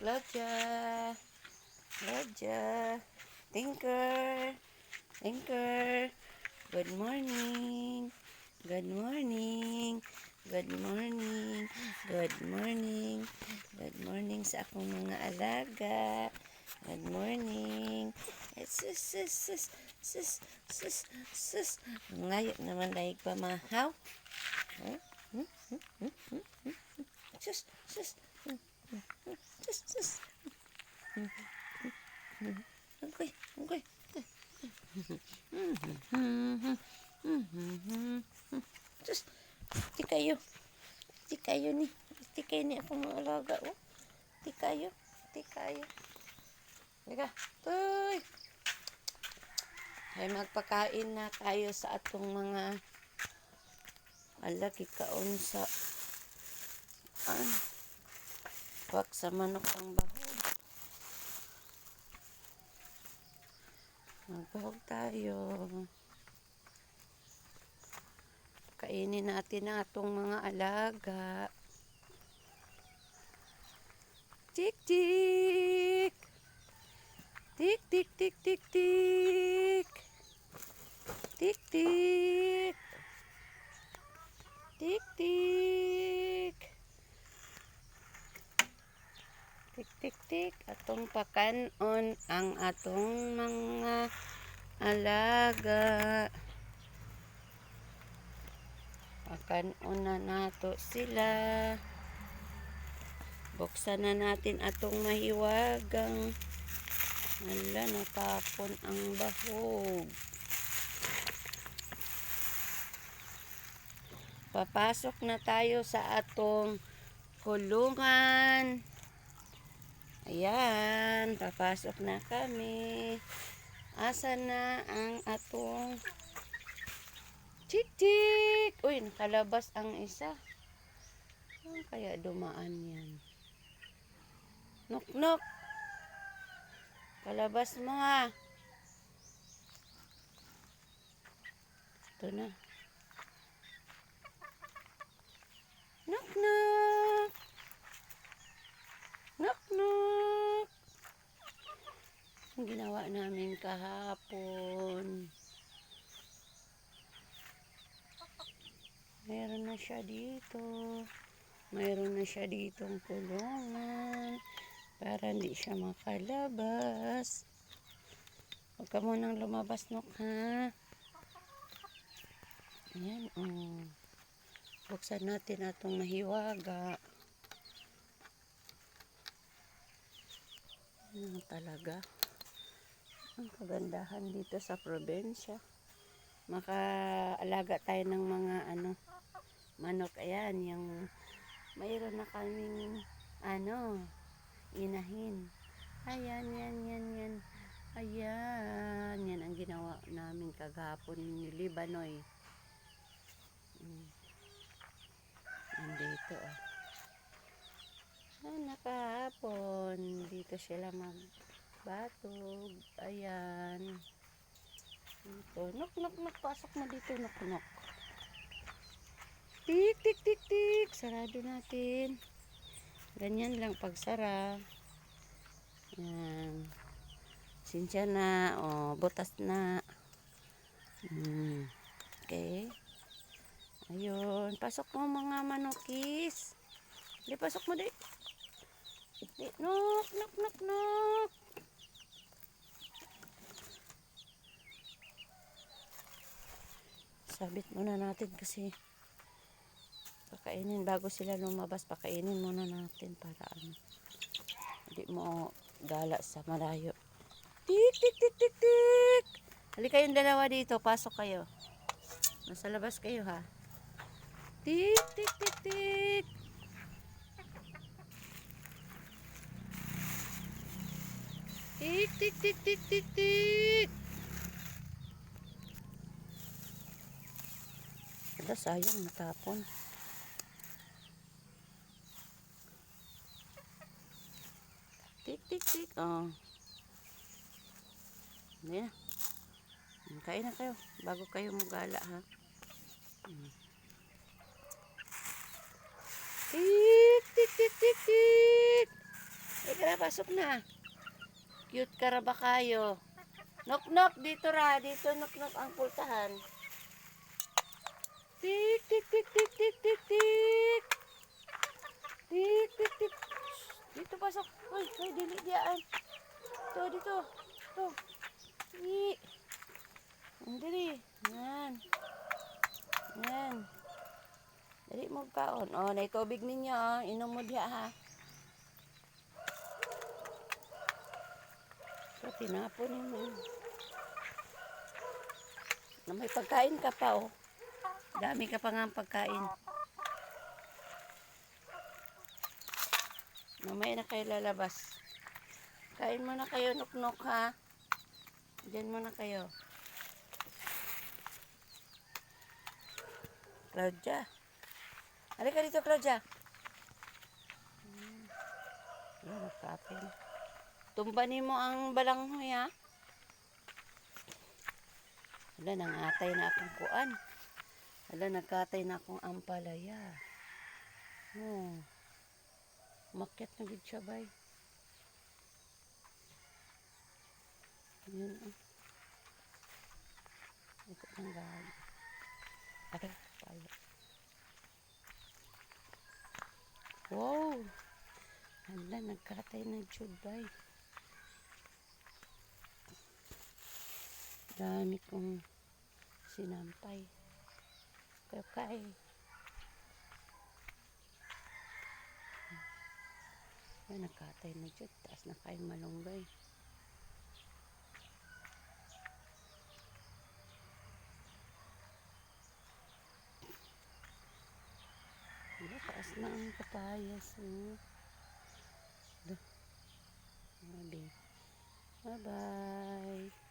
Claudia. Claudia. Tinker. Tinker. Good morning. Good morning. Good morning. Good morning. Good morning sa akong mga alaga. Good morning. Eh, Sus, sus, sus, sus, sus, sus. Ngayon naman dahil pamahaw. Hmm? Hmm? Hmm? Hmm? Hmm? Hmm? Hmm? Sus, sus. Hmm? Hmm? Hmm? Hmm? Hmm? Hmm? Hmm? Hmm? Hmm? Sus, di kayo. Di kayo ni. Di kayo ni akong mga alaga. Oh. Di kayo. Di kayo. Teka, tuy. Ay magpakain na tayo sa atong mga alagi kaon sa an wag sa manok ang bahog. Magbahog tayo. Kainin natin ang atong mga alaga. Tik tik. Tik tik tik tik tik. Tik tik. Tik tik. Tik tik tik. Atong pakanon ang atong mga alaga. Pakanon na nato sila. Buksan na natin atong mahiwagang Ala, natapon ang bahog. Papasok na tayo sa atong kulungan. Ayan, papasok na kami. Asa na ang atong Tik-tik! Uy, nakalabas ang isa. Saan kaya dumaan yan? Nok-nok! Palabas mo ha. Ito na. Knock knock. Knock knock. Ang ginawa namin kahapon. Meron na siya dito. Mayroon na siya ditong kulungan para hindi siya makalabas. Huwag ka munang lumabas, Nok, ha? Ayan, oh. Buksan natin atong nahiwaga. Ano talaga? Ang kagandahan dito sa probinsya. Makaalaga tayo ng mga ano, manok. Ayan, yung mayroon na kaming ano, inahin. Ayan, yan, yan, yan. Ayan, yan ang ginawa namin kagahapon ni Libanoy. Mm. Nandito, oh. Ah, nakahapon. Dito sila magbatog. Ayan. Dito. Nok, nok, nok. Pasok mo dito, nok, nok. Tik, tik, tik, tik. Sarado natin. Ganyan lang pagsara. Yan. Sinsya na. O, butas na. Hmm. Okay. Ayun. Pasok mo mga manokis. Di, pasok mo di. Di. Nok, nok, nok, nok. Sabit muna natin kasi pakainin. Bago sila lumabas pakainin muna natin para ano hindi mo gala sa malayo. Tik tik tik tik tik! Halika kayong dalawa dito pasok kayo. Nasa labas kayo ha? Tik tik tik! Tik tik tik tik tik tik tik Wala, sayang natapon Tik, tik, tik. Oh. Mm, Kain na kayo. Bago kayo magala, ha? Tik, tik, tik, tik, tik. Ay, grab pasok na. Cute ka ra ba kayo? Nok nok dito ra, dito nok nok ang pultahan. Tik tik tik tik tik tik tik. Tik tik tik. Dito pasok. Hoy, hoy dili diyan. Dito dito. Dito. Ni. Dili. Yan. Yan. Dali mo kaon. Oh, na tubig ninyo. Oh. Inom mo diha ha. So, tinapon mo. Na may pagkain ka pa, oh. Dami ka pa nga pagkain. Mamaya na kayo lalabas. Kain mo na kayo, nuknok, ha? Diyan mo na kayo. Claudia. Halika dito, Claudia. Yan, nagkapin. Tumbanin mo ang balanghoy, ha? Wala, nangatay na akong kuan. Wala, nagkatay na akong ampalaya. Oh. Makyat na gid siya, bay. Yun, ah. Ito ang gali. Aray, pala. Wow! Hala, nagkatay na jud, bay. Dami kong sinampay. Kaya kay. Ay, nakatay na dyan. Taas na kain malunggay. Wala, taas na ang papayas. Oh. Bye-bye.